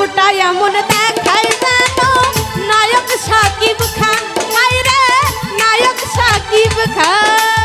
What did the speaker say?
রূপটা এমন দেখাই যেন। নায়ক সাকিব খান রে নায়ক সাকিব খান।